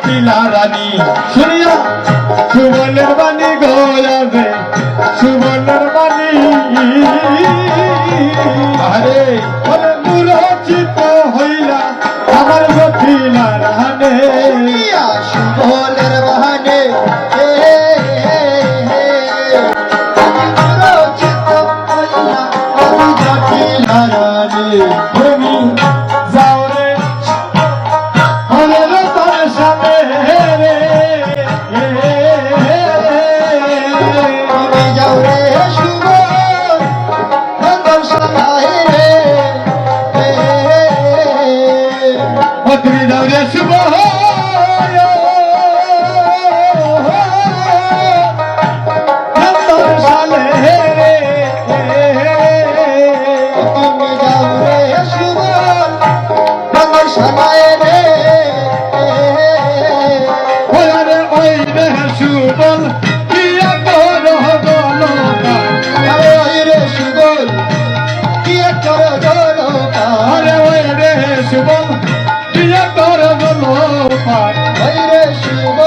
জটিলা রানী पत्री जाऊ शुभ গোপাল হরে শিব।